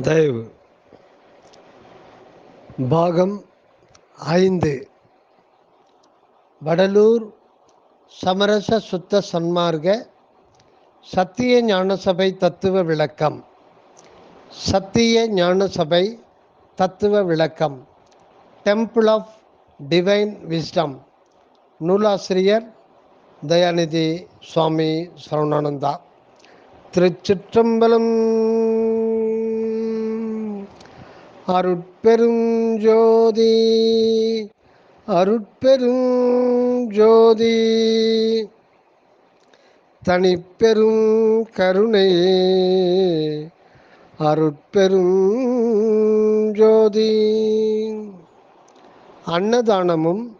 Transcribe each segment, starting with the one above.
தயவு. பாகம் ஐந்து. வடலூர் சமரச சுத்த சன்மார்க்க சத்திய ஞானசபை தத்துவ விளக்கம். சத்திய ஞானசபை தத்துவ விளக்கம். டெம்பிள் ஆஃப் டிவைன் விஸ்டம் நூலாசிரியர் தயாநிதி சுவாமி சரவணானந்தா. திருச்சிற்றம்பலம் அருட்பெருஞ்சோதி அருட்பெருஞ்சோதி. தனிப்பெரும் கருணை அருட்பெரும் ஜோதி அன்னதானமும்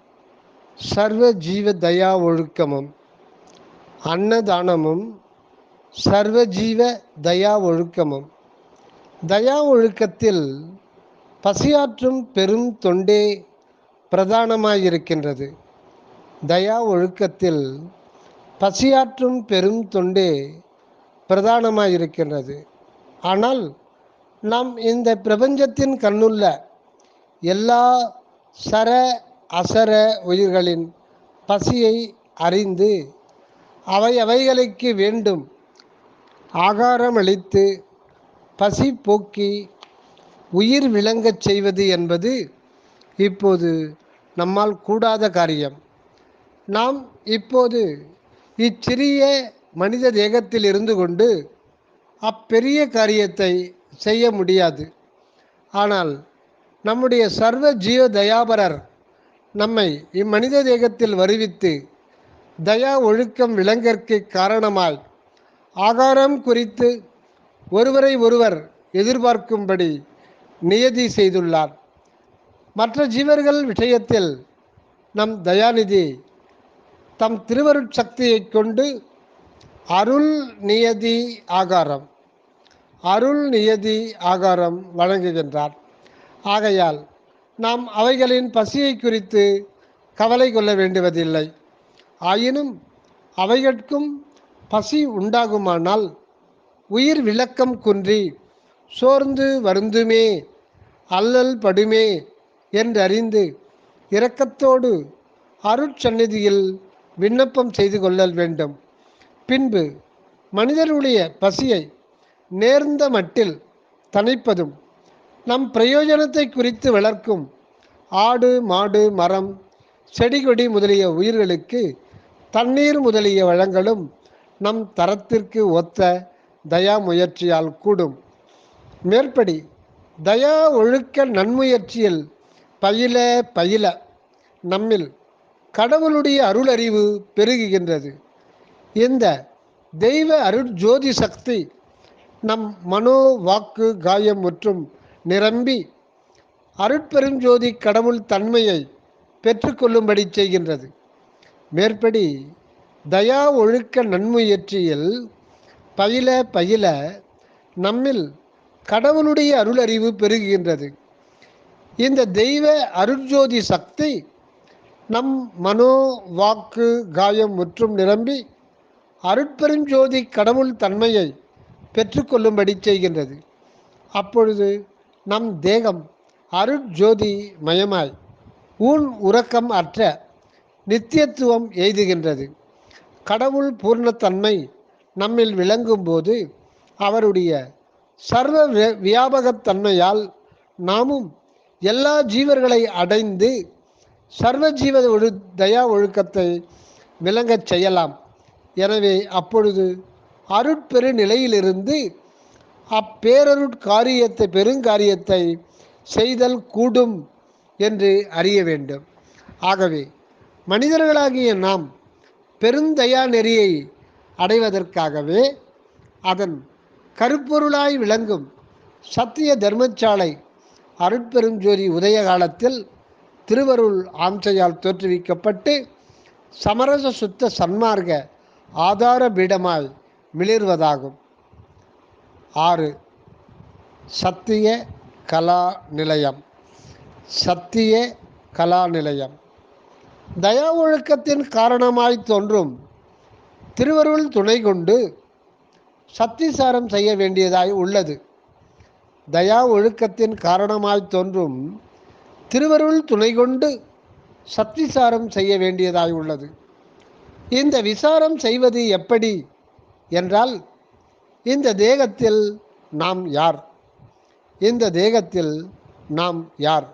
சர்வ ஜீவ தயா ஒழுக்கமும். அன்னதானமும் சர்வ ஜீவ தயா ஒழுக்கமும். தயா ஒழுக்கத்தில் பசியாற்றும் பெரும் தொண்டே பிரதானமாயிருக்கின்றது. தயா ஒழுக்கத்தில் பசியாற்றும் பெரும் தொண்டே பிரதானமாயிருக்கின்றது. ஆனால் நாம் இந்த பிரபஞ்சத்தின் கண்ணுள்ள எல்லா சர அசர உயிர்களின் பசியை அறிந்து அவை அவைகளுக்கு வேண்டும் ஆகாரம் அளித்து பசி போக்கி உயிர் விளங்கச் செய்வது என்பது இப்போது நம்மால் கூடாத காரியம். நாம் இப்போது இச்சிறிய மனித தேகத்தில் இருந்து கொண்டு அப்பெரிய காரியத்தை செய்ய முடியாது. ஆனால் நம்முடைய சர்வ ஜீவ தயாபரர் நம்மை இம்மனித தேகத்தில் வருவித்து தயா ஒழுக்கம் விளங்கற்கு காரணமாய் ஆகாரம் குறித்து ஒருவரை ஒருவர் எதிர்பார்க்கும்படி நியதி செய்துள்ளார். மற்ற ஜீவர்கள் விஷயத்தில் நம் தயாநிதி தம் திருவருட்சக்தியைக் கொண்டு அருள் நியதி ஆகாரம் அருள் நியதி ஆகாரம் வழங்குகின்றார். ஆகையால் நாம் அவைகளின் பசியை குறித்து கவலை கொள்ள வேண்டுவதில்லை. ஆயினும் அவைகட்கும் பசி உண்டாகுமானால் உயிர் விளக்கம் குன்றி சோர்ந்து வருந்துமே அல்லல் படுமே என்றறிந்து இரக்கத்தோடு அருட்சந்நிதியில் விண்ணப்பம் செய்து கொள்ளல் வேண்டும். பின்பு மனிதருடைய பசியை நேர்ந்த மட்டில் தணிப்பதும் நம் பிரயோஜனத்தை குறித்து வளர்க்கும் ஆடு மாடு மரம் செடி கொடி முதலிய உயிர்களுக்கு தண்ணீர் முதலிய வளங்களும் நம் தரத்திற்கு ஒத்த தயா முயற்சியால் கூடும். மேற்படி தயா ஒழுக்க நன்முயற்சியில் பயில பயில நம்மில் கடவுளுடைய அருளறிவு பெருகுகின்றது. இந்த தெய்வ அருள் ஜோதி சக்தி நம் மனோ வாக்கு காயம் மற்றும் நிரம்பி அருட்பெருஞ்சோதி கடவுள் தன்மையை பெற்றுக்கொள்ளும்படி செய்கின்றது. மேற்படி தயா ஒழுக்க நன்முயற்சியில் பயில பயில நம்மில் கடவுளுடைய அருளறிவு பெருகுகின்றது. இந்த தெய்வ அருட்ஜோதி சக்தி நம் மனோ வாக்கு காயம் முற்றும் நிரம்பி அருட்பெருஞ்சோதி கடவுள் தன்மையை பெற்றுக்கொள்ளும்படி செய்கின்றது. அப்பொழுது நம் தேகம் அருட்ஜோதி மயமாய் ஊன் உறக்கம் அற்ற நித்தியத்துவம் எய்துகின்றது. கடவுள் பூர்ணத்தன்மை நம்மில் விளங்கும்போது அவருடைய சர்வ வியாபகத்தன்மையால் நாமும் எல்லா ஜீவர்களை அடைந்து சர்வ ஜீவ ஒழு தயா ஒழுக்கத்தை விளங்கச் செய்யலாம். எனவே அப்பொழுது அருட்பெரு நிலையிலிருந்து அப்பேரருட்காரியத்தை பெருங்காரியத்தை செய்தல் கூடும் என்று அறிய வேண்டும். ஆகவே மனிதர்களாகிய நாம் பெருந்தயா நெறியை அடைவதற்காகவே அதன் கருப்பொருளாய் விளங்கும் சத்திய தர்மசாலை அருட்பெருஞ்சோதி உதய காலத்தில் திருவருள் ஆம்சையால் தோற்றுவிக்கப்பட்டு சமரச சுத்த சன்மார்க்க ஆதார பீடமாய் மிளிர்வதாகும். ஆறு சத்திய கலா நிலையம். சத்திய கலா நிலையம். தயா ஒழுக்கத்தின் காரணமாய் தோன்றும் திருவருள் துணை கொண்டு சத்திசாரம் செய்ய வேண்டியதாய் உள்ளது. தயா ஒழுக்கத்தின் காரணமாய் தோன்றும் திருவருள் துணை கொண்டு சத்திசாரம் செய்ய வேண்டியதாய் உள்ளது. இந்த விசாரம் செய்வது எப்படி என்றால் இந்த தேகத்தில் நாம் யார்? இந்த தேகத்தில் நாம் யார்?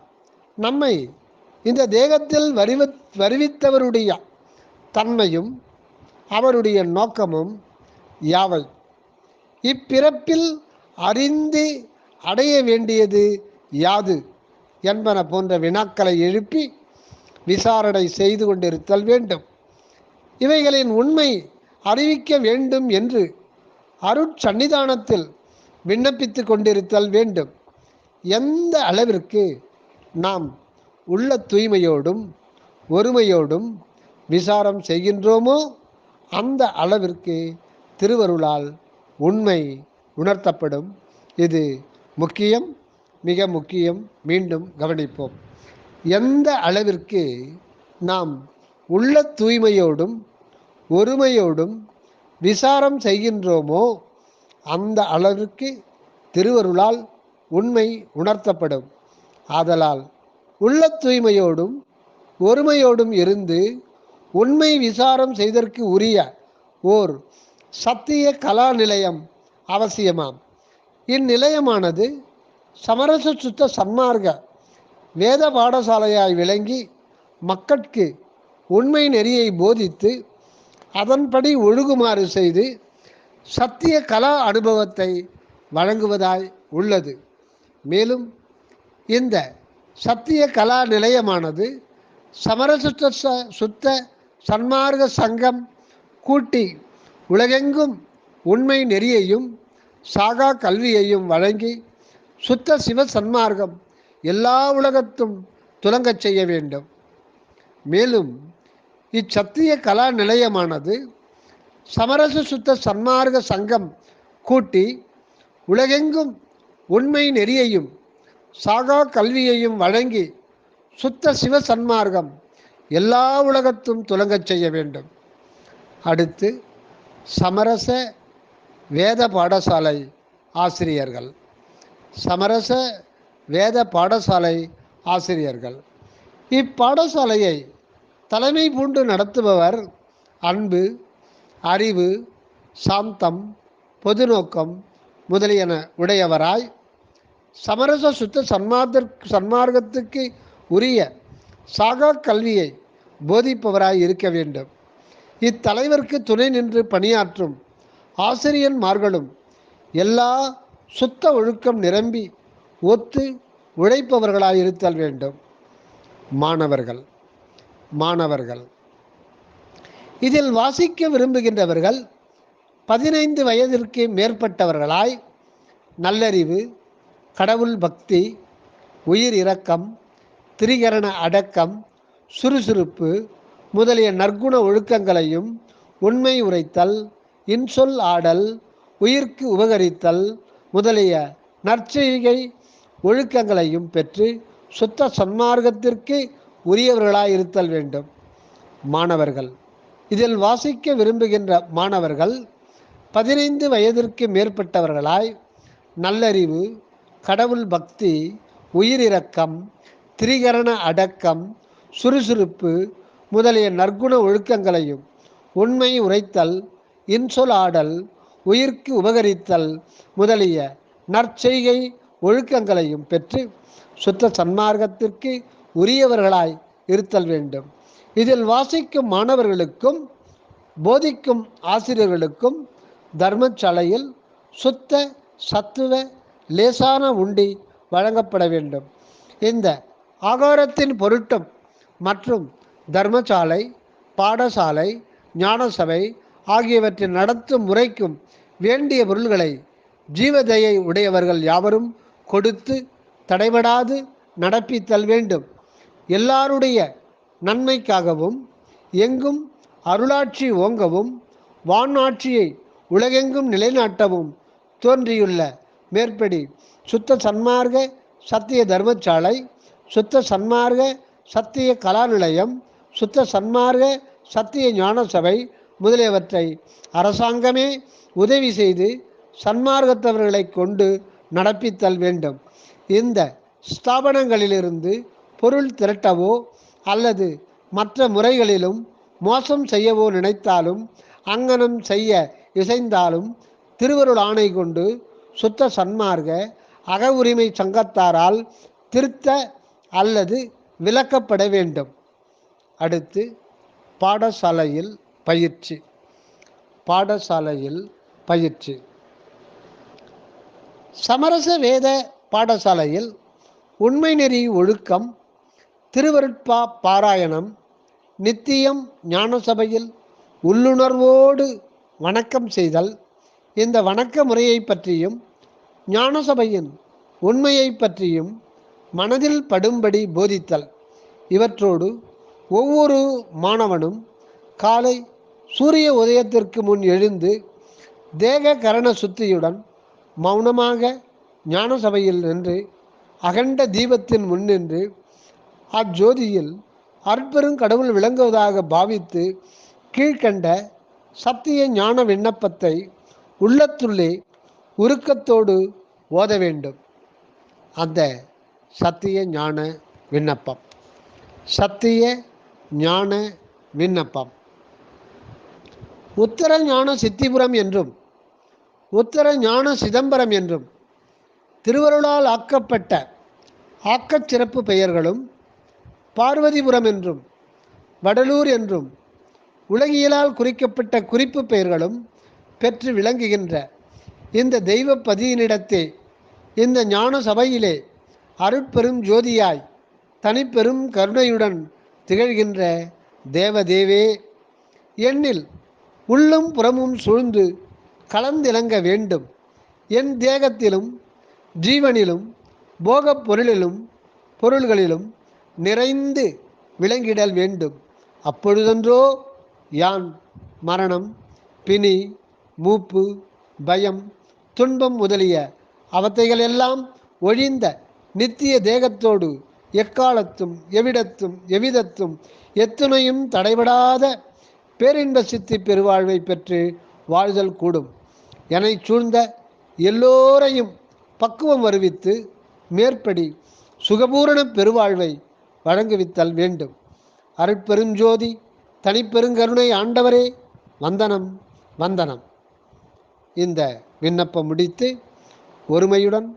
நம்மை இந்த தேகத்தில் வருவ வருவித்தவருடைய தன்மையும் அவருடைய நோக்கமும் யாவை? இப்பிறப்பில் அறிந்து அடைய வேண்டியது யாது என்பன போன்ற வினாக்களை எழுப்பி விசாரணை செய்து கொண்டிருத்தல் வேண்டும். இவைகளின் உண்மை அறிவிக்க வேண்டும் என்று அருட்சன்னிதானத்தில் விண்ணப்பித்து கொண்டிருத்தல் வேண்டும். எந்த அளவிற்கு நாம் உள்ள தூய்மையோடும் ஒருமையோடும் விசாரம் செய்கின்றோமோ அந்த அளவிற்கு திருவருளால் உண்மை உணர்த்தப்படும். இது முக்கியம் மிக முக்கியம். மீண்டும் கவனிப்போம். எந்த அளவிற்கு நாம் உள்ள தூய்மையோடும் ஒருமையோடும் விசாரம் செய்கின்றோமோ அந்த அளவிற்கு திருவருளால் உண்மை உணர்த்தப்படும். ஆதலால் உள்ள தூய்மையோடும் ஒருமையோடும் இருந்து உண்மை விசாரம் செய்தற்கு உரிய ஓர் சத்திய கலா நிலையம் அவசியமாம். இந்நிலையமானது சமரச சுத்த சன்மார்க்க வேத பாடசாலையாய் விளங்கி மக்கட்கு உண்மை நெறியை போதித்து அதன்படி ஒழுகுமாறு செய்து சத்திய கலா அனுபவத்தை வழங்குவதாய் உள்ளது. மேலும் இந்த சத்திய கலா நிலையமானது சமரசுத்த ச- சுத்த சன்மார்க்க சங்கம் கூட்டி உலகெங்கும் உண்மை நெறியையும் சாகா கல்வியையும் வழங்கி சுத்த சிவ சன்மார்க்கம் எல்லா உலகத்தும் துலங்கச் செய்ய வேண்டும். மேலும் இச்சத்திய கலா நிலையமானது சமரச சுத்த சன்மார்க்க சங்கம் கூட்டி உலகெங்கும் உண்மை நெறியையும் சாகா கல்வியையும் வழங்கி சுத்த சிவ சன்மார்க்கம் எல்லா உலகத்தும் துலங்கச் செய்ய வேண்டும். அடுத்து சமரச வேத பாடசாலை ஆசிரியர்கள். சமரச வேத பாடசாலை ஆசிரியர்கள். இப்பாடசாலையை தலைமை பூண்டு நடத்துபவர் அன்பு அறிவு சாந்தம் பொதுநோக்கம் முதலியன உடையவராய் சமரச சுத்த சன்மார்க்க சன்மார்க்கத்துக்கு உரிய சாகா கல்வியை போதிப்பவராய் இருக்க வேண்டும். இத்தலைவருக்கு துணை நின்று பணியாற்றும் ஆசிரியன்மார்களும் எல்லா சுத்த ஒழுக்கம் நிரம்பி ஒத்து உழைப்பவர்களாய் இருத்தல் வேண்டும். மாணவர்கள் மாணவர்கள். இதில் வாசிக்க விரும்புகின்றவர்கள் பதினைந்து வயதிற்கு மேற்பட்டவர்களாய் நல்லறிவு கடவுள் பக்தி உயிர் இரக்கம் திரிகரண அடக்கம் சுறுசுறுப்பு முதலிய நற்குண ஒழுக்கங்களையும் உண்மை உரைத்தல் இன்சொல் ஆடல் உயிர்க்கு உபகரித்தல் முதலிய நற்செய்கை ஒழுக்கங்களையும் பெற்று சுத்த சன்மார்க்கத்திற்கு உரியவர்களாயிருத்தல் வேண்டும். மாணவர்கள் இதில் வாசிக்க விரும்புகின்ற மாணவர்கள் பதினைந்து வயதிற்கு மேற்பட்டவர்களாய் நல்லறிவு கடவுள் பக்தி உயிரிரக்கம் திரிகரண அடக்கம் சுறுசுறுப்பு முதலிய நற்குண ஒழுக்கங்களையும் உண்மை உரைத்தல் இன்சொல் ஆடல் உயிர்க்கு உபகரித்தல் முதலிய நற்செய்கை ஒழுக்கங்களையும் பெற்று சுத்த சன்மார்க்கத்திற்கு உரியவர்களாய் இருத்தல் வேண்டும். இதில் வாசிக்கும் மாணவர்களுக்கும் போதிக்கும் ஆசிரியர்களுக்கும் தர்மசாலையில் சுத்த சத்துவ லேசான உண்டி வழங்கப்பட வேண்டும். இந்த ஆகாரத்தின் பொருட்டும் மற்றும் தர்மசாலை பாடசாலை ஞானசபை ஆகியவற்றின் நடத்தும் முறைக்கும் வேண்டிய பொருள்களை ஜீவதையை உடையவர்கள் யாவரும் கொடுத்து தடைபடாது நடப்பித்தல் வேண்டும். எல்லாருடைய நன்மைக்காகவும் எங்கும் அருளாட்சி ஓங்கவும் வானாட்சியை உலகெங்கும் நிலைநாட்டவும் தோன்றியுள்ள மேற்படி சுத்த சன்மார்க்க சத்திய தர்மசாலை சுத்த சன்மார்க்க சத்திய கலாநிலையம் சுத்த சன்மார்க சத்திய ஞான சபை முதலியவற்றை அரசாங்கமே உதவி செய்து சன்மார்க்கத்தவர்களை கொண்டு நடப்பித்தல் வேண்டும். இந்த ஸ்தாபனங்களிலிருந்து பொருள் திரட்டவோ அல்லது மற்ற முறைகளிலும் மோசம் செய்யவோ நினைத்தாலும் அங்கனம் செய்ய இசைந்தாலும் திருவருள் ஆணை கொண்டு சுத்த சன்மார்க்க அக உரிமை சங்கத்தாரால் திருத்த அல்லது விலக்கப்பட வேண்டும். அடுத்து பாடசாலையில் பயிற்சி. பாடசாலையில் பயிற்சி. சமரச வேத பாடசாலையில் உண்மை நெறி ஒழுக்கம் திருவருட்பா பாராயணம் நித்தியம் ஞானசபையில் உள்ளுணர்வோடு வணக்கம் செய்தல் இந்த வணக்க முறையை பற்றியும் ஞானசபையின் உண்மையை பற்றியும் மனதில் படும்படி போதித்தல். இவற்றோடு ஒவ்வொரு மாணவனும் காலை சூரிய உதயத்திற்கு முன் எழுந்து தேக கரண சுத்தியுடன் மௌனமாக ஞான சபையில் நின்று அகண்ட தீபத்தின் முன் நின்று அஜோதியில் அற்பெரும் கடவுள் விளங்குவதாக பாவித்து கீழ்கண்ட சத்திய ஞான விண்ணப்பத்தை உள்ளத்துள்ளே உருக்கத்தோடு ஓத வேண்டும். அந்த சத்திய ஞான விண்ணப்பம். சத்திய ஞான விண்ணப்பம். உத்தர ஞான சித்திபுரம் என்றும் உத்தர ஞான சிதம்பரம் என்றும் திருவருளால் ஆக்கப்பட்ட ஆக்கச் சிறப்பு பெயர்களும் பார்வதிபுரம் என்றும் வடலூர் என்றும் உலகியலால் குறிக்கப்பட்ட குறிப்பு பெயர்களும் பெற்று விளங்குகின்ற இந்த தெய்வ பதியினிடத்தே இந்த ஞான சபையிலே அருட்பெரும் ஜோதியாய் தனிப்பெரும் கருணையுடன் திகழ்கின்ற தேவதேவே என்னில் உள்ளும் புறமும் சூழ்ந்து கலந்திலங்க வேண்டும். என் தேகத்திலும் ஜீவனிலும் போகப் பொருளிலும் பொருள்களிலும் நிறைந்து விளங்கிடல் வேண்டும். அப்பொழுதன்றோ யான் மரணம் பிணி மூப்பு பயம் துன்பம் முதலிய அவத்தைகள் எல்லாம் ஒழிந்த நித்திய தேகத்தோடு எக்காலத்தும் எவ்விடத்தும் எவ்விதத்தும் எத்துணையும் தடைபடாத பேரின்ப சித்தி பெருவாழ்வை பெற்று வாழ்தல் கூடும். என சூழ்ந்த எல்லோரையும் பக்குவம் வருவித்து மேற்படி சுகபூரண பெருவாழ்வை வழங்குவித்தல் வேண்டும். அருட்பெருஞ்சோதி தனிப்பெருங்கருணை ஆண்டவரே வந்தனம் வந்தனம். இந்த விண்ணப்பம் முடித்து ஒருமையுடன்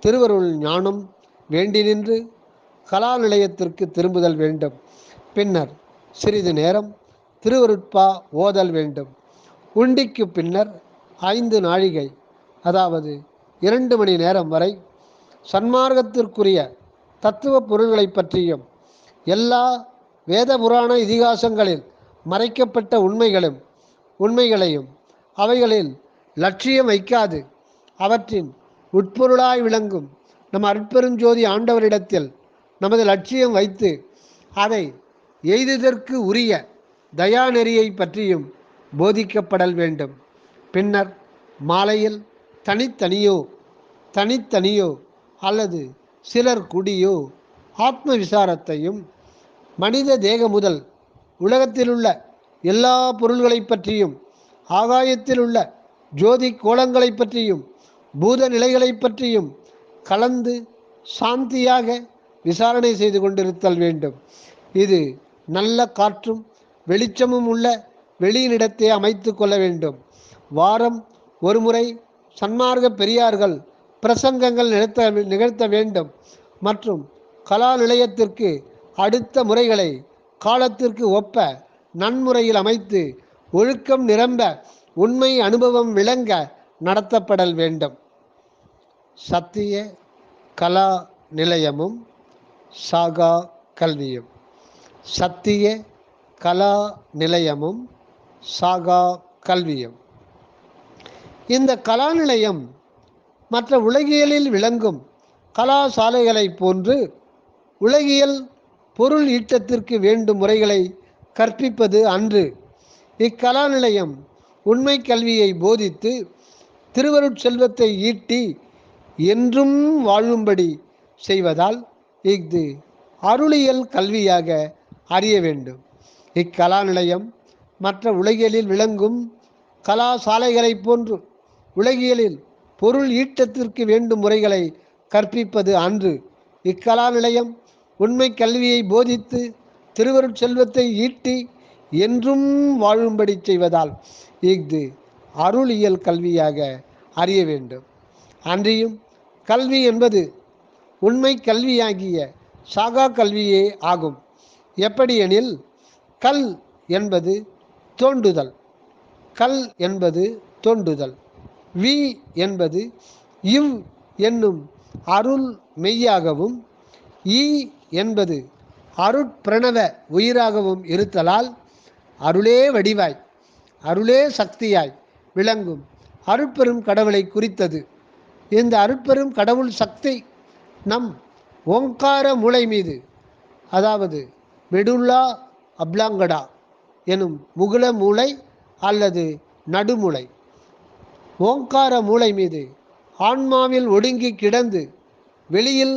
திருவருள் ஞானம் வேண்டி நின்று கலா நிலையத்திற்கு திரும்புதல் வேண்டும். பின்னர் சிறிது நேரம் திருவருட்பா ஓதல் வேண்டும். உண்டிக்கு பின்னர் ஐந்து நாழிகை அதாவது இரண்டு மணி நேரம் வரை சன்மார்க்கத்திற்குரிய தத்துவ பொருள்களை பற்றியும் எல்லா வேத புராண இதிகாசங்களில் மறைக்கப்பட்ட உண்மைகளும் உண்மைகளையும் அவைகளில் லட்சியம் வைக்காது. அவற்றின் உட்பொருளாய் விளங்கும் நம் அருட்பெருஞ்சோதி ஆண்டவரிடத்தில் நமது லட்சியம் வைத்து அதை எய்துதற்கு உரிய தயாநெறியை பற்றியும் போதிக்கப்படல் வேண்டும். பின்னர் மாலையில் தனித்தனியோ தனித்தனியோ அல்லது சிலர் குடியோ ஆத்ம விசாரத்தையும் மனித தேக முதல் உலகத்திலுள்ள எல்லா பொருள்களை பற்றியும் ஆகாயத்தில் உள்ள ஜோதி கோலங்களை பற்றியும் பூத நிலைகளை பற்றியும் கலந்து சாந்தியாக விசாரணை செய்து கொண்டிருத்தல் வேண்டும். இது நல்ல காற்றும் வெளிச்சமும் உள்ள வெளியினிடத்தை அமைத்து கொள்ள வேண்டும். வாரம் ஒருமுறை சன்மார்க்க பெரியார்கள் பிரசங்கங்கள் நிகழ்த்த நிகழ்த்த வேண்டும். மற்றும் கலா நிலையத்திற்கு அடுத்த முறைகளை காலத்திற்கு ஒப்ப நன்முறையில் அமைத்து ஒழுக்கம் நிரம்ப உண்மை அனுபவம் விளங்க நடத்தப்படல் வேண்டும். சத்திய கலா நிலையமும் சாகா கல்வியும். சத்திய கலா நிலையமும் சாகா கல்வியும். இந்த கலா நிலையம் மற்ற உலகியலில் விளங்கும் கலாசாலைகளைப் போன்று உலகியல் பொருள் ஈட்டத்திற்கு வேண்டும் முறைகளை கற்பிப்பது அன்று இக்கலா நிலையம் உண்மை கல்வியை போதித்து திருவருட்செல்வத்தை ஈட்டி என்றும் வாழும்படி செய்வதால் இஃது அருளியல் கல்வியாக அறிய வேண்டும். இக்கலா நிலையம் மற்ற உலகியலில் விளங்கும் கலாசாலைகளைப் போன்று உலகியலில் பொருள் ஈட்டத்திற்கு வேண்டும் முறைகளை கற்பிப்பது அன்று. இக்கலா நிலையம் உண்மை கல்வியை போதித்து திருவருட் செல்வத்தை ஈட்டி என்றும் வாழும்படி செய்வதால் இஃது அருளியல் கல்வியாக அறிய வேண்டும். அன்றியும் கல்வி என்பது உண்மை கல்வியாகிய சாகா கல்வியே ஆகும். எப்படியெனில் கல் என்பது தோண்டுதல் கல் என்பது தோண்டுதல் வி என்பது இவ் என்னும் அருள் மெய்யாகவும் ஈ என்பது அருட்பிரணவ உயிராகவும் இருத்தலால் அருளே வடிவாய் அருளே சக்தியாய் விளங்கும். அருட்பெரும் கடவுளை குறித்தது. இந்த அருட்பெரும் கடவுள் சக்தி நம் ஓங்கார மூளை மீது அதாவது மெடுல்லா அப்லாங்கடா எனும் முகுல மூளை அல்லது நடுமுளை. ஓங்கார மூளை மீது ஆன்மாவில் ஒடுங்கி கிடந்து வெளியில்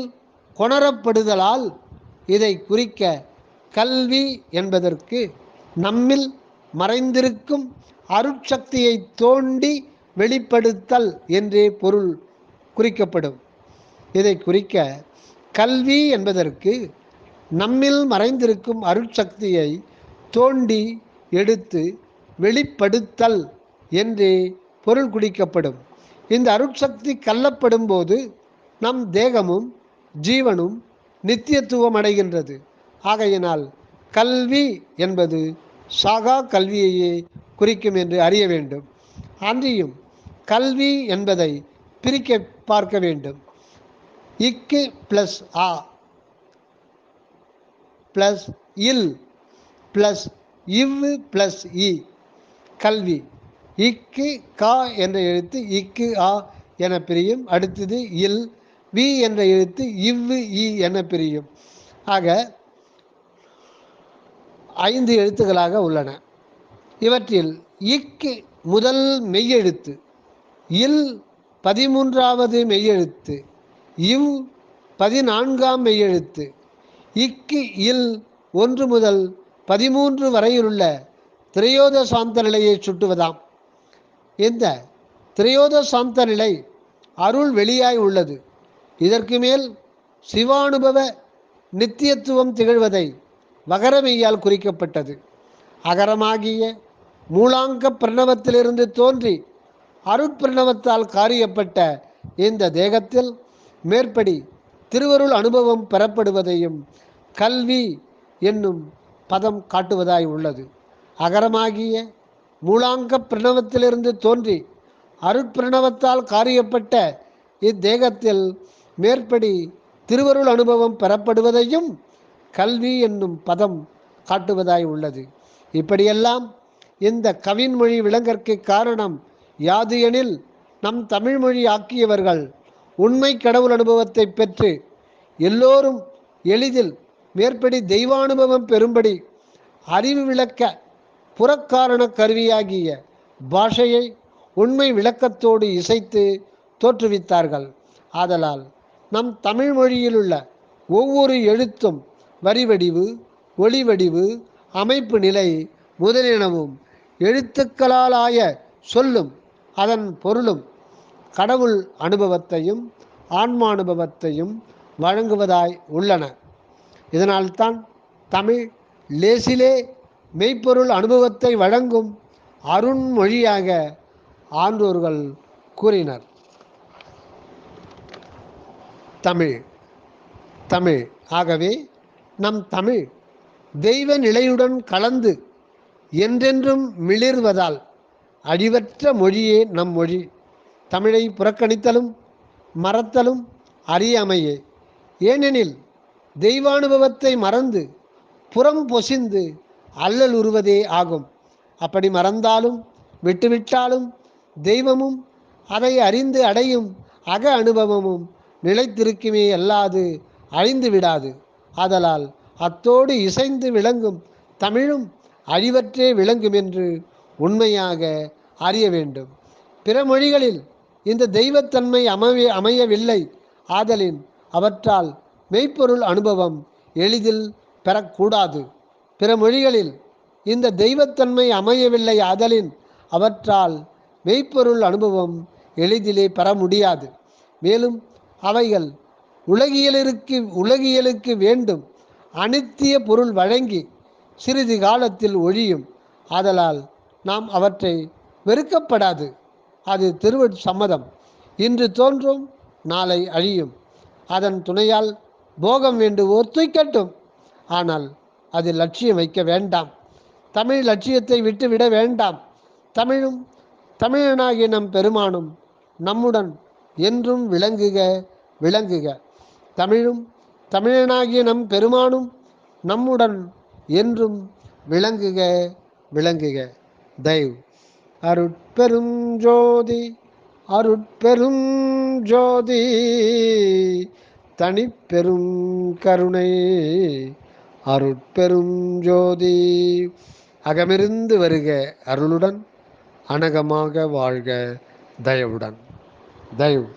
கொணரப்படுதலால் இதை குறிக்க கல்வி என்பதற்கு நம்மில் மறைந்திருக்கும் அருட்சக்தியை தோண்டி வெளிப்படுத்தல் என்றே பொருள் குறிக்கப்படும். இதை குறிக்க கல்வி என்பதற்கு நம்மில் மறைந்திருக்கும் அருட்சக்தியை தோண்டி எடுத்து வெளிப்படுத்தல் என்றே பொருள் குறிக்கப்படும் இந்த அருட்சக்தி கல்லப்படும் போது நம் தேகமும் ஜீவனும் நித்தியத்துவம் அடைகின்றது. ஆகையினால் கல்வி என்பது சாகா கல்வியையே குறிக்கும் என்று அறிய வேண்டும். அன்றியும் கல்வி என்பதை பிரிக்க பார்க்க வேண்டும். இக்கு ப்ளஸ் ஆ. ப்ளஸ் இல் ப்ளஸ் இவ் ப்ளஸ் இ. கல்வி. இக்கு கா என்ற எழுத்து இக்கு ஆ என பிரியும். அடுத்தது இல் வி என்ற எழுத்து இவ்வு இ என பிரியும். ஆக ஐந்து எழுத்துக்களாக உள்ளன. இவற்றில் இக்கு முதல் மெய்யெழுத்து இல் பதிமூன்றாவது மெய்யெழுத்து இவ் பதினான்காம் மெய்யெழுத்து இக்கு இல் ஒன்று முதல் பதிமூன்று வரையிலுள்ள திரையோத சாந்த நிலையை சுட்டுவதாம். இந்த திரையோத சாந்த நிலை அருள் வெளியாய் உள்ளது. இதற்கு மேல் சிவானுபவ நித்தியத்துவம் திகழ்வதை வகரமெய்யால் குறிக்கப்பட்டது. அகரமாகிய மூலாங்க பிரணவத்திலிருந்து தோன்றி அருட்பிரணவத்தால் காரியப்பட்ட இந்த தேகத்தில் மேற்படி திருவருள் அனுபவம் பெறப்படுவதையும் கல்வி என்னும் பதம் காட்டுவதாய் உள்ளது. அகரமாகிய மூலாங்க பிரணவத்திலிருந்து தோன்றி அருட்பிரணவத்தால் காரியப்பட்ட இத்தேகத்தில் மேற்படி திருவருள் அனுபவம் பெறப்படுவதையும் கல்வி என்னும் பதம் காட்டுவதாய் உள்ளது. இப்படியெல்லாம் இந்த கவின்மொழி விளங்கற்கு காரணம் யாது எனில் நம் தமிழ்மொழி ஆக்கியவர்கள் உண்மை கடவுள் அனுபவத்தை பெற்று எல்லோரும் எளிதில் மேற்படி தெய்வானுபவம் பெறும்படி அறிவு விளக்க புறக்காரண கருவியாகிய பாஷையை உண்மை விளக்கத்தோடு இசைத்து தோற்றுவித்தார்கள். ஆதலால் நம் தமிழ் மொழியிலுள்ள ஒவ்வொரு எழுத்தும் வரிவடிவு ஒளிவடிவு அமைப்பு நிலை முதலினவும் எழுத்துக்களாலாய சொல்லும் அதன் பொருளும் கடவுள் அனுபவத்தையும் ஆன்மானுபவத்தையும் வழங்குவதாய் உள்ளன. இதனால்தான் தமிழ் லேசிலே மெய்ப்பொருள் அனுபவத்தை வழங்கும் அருண்மொழியாக ஆன்றோர்கள் கூறினர். தமிழ் தமிழ். ஆகவே நம் தமிழ் தெய்வ நிலையுடன் கலந்து என்றென்றும் மிளிர்வதால் அழிவற்ற மொழியே நம் மொழி. தமிழை புறக்கணித்தலும் மறத்தலும் அறியாமையே ஏனெனில் தெய்வானுபவத்தை மறந்து புறம் பொசிந்து அல்லல் உருவதே ஆகும். அப்படி மறந்தாலும் விட்டுவிட்டாலும் தெய்வமும் அதை அறிந்து அடையும் அக அனுபவமும் நிலைத்திருக்குமே அல்லாது அழிந்து விடாது ஆதலால் அத்தோடு இசைந்து விளங்கும் தமிழும் அழிவற்றே விளங்கும் என்று உண்மையாக அறிய வேண்டும். பிற மொழிகளில் இந்த தெய்வத்தன்மை அமைய அமையவில்லை. ஆதலின் அவற்றால் மெய்ப்பொருள் அனுபவம் எளிதில் பெறக்கூடாது. பிற மொழிகளில் இந்த தெய்வத்தன்மை அமையவில்லை ஆதலின் அவற்றால் மெய்ப்பொருள் அனுபவம் எளிதிலே பெற முடியாது. மேலும் அவைகள் உலகியலிற்கு உலகியலுக்கு வேண்டும். அனித்திய பொருள் வழங்கி சிறிது காலத்தில் ஒழியும். ஆதலால் நாம் அவற்றை வெறுக்கப்படாது. அது திருவ சம்மதம். இன்று தோன்றும் நாளை அழியும். அதன் துணையால் போகம் வேண்டுவோர் தூய்க்கட்டும். ஆனால் அது லட்சியம் வைக்க வேண்டாம். தமிழ் லட்சியத்தை விட்டுவிட வேண்டாம். தமிழும் தமிழனாகிய நம் பெருமானும் நம்முடன் என்றும் விளங்குக விளங்குக. தமிழும் தமிழனாகிய நம் பெருமானும் நம்முடன் என்றும் விளங்குக விளங்குக. தயவு. அருட்பெரும் ஜோதி அருட்பெரும் ஜோதி தனிப்பெரும் கருணை அருட்பெரும் ஜோதி. அகமிருந்து வருக அருளுடன் அனகமாக வாழ்க தயவுடன். தயவு.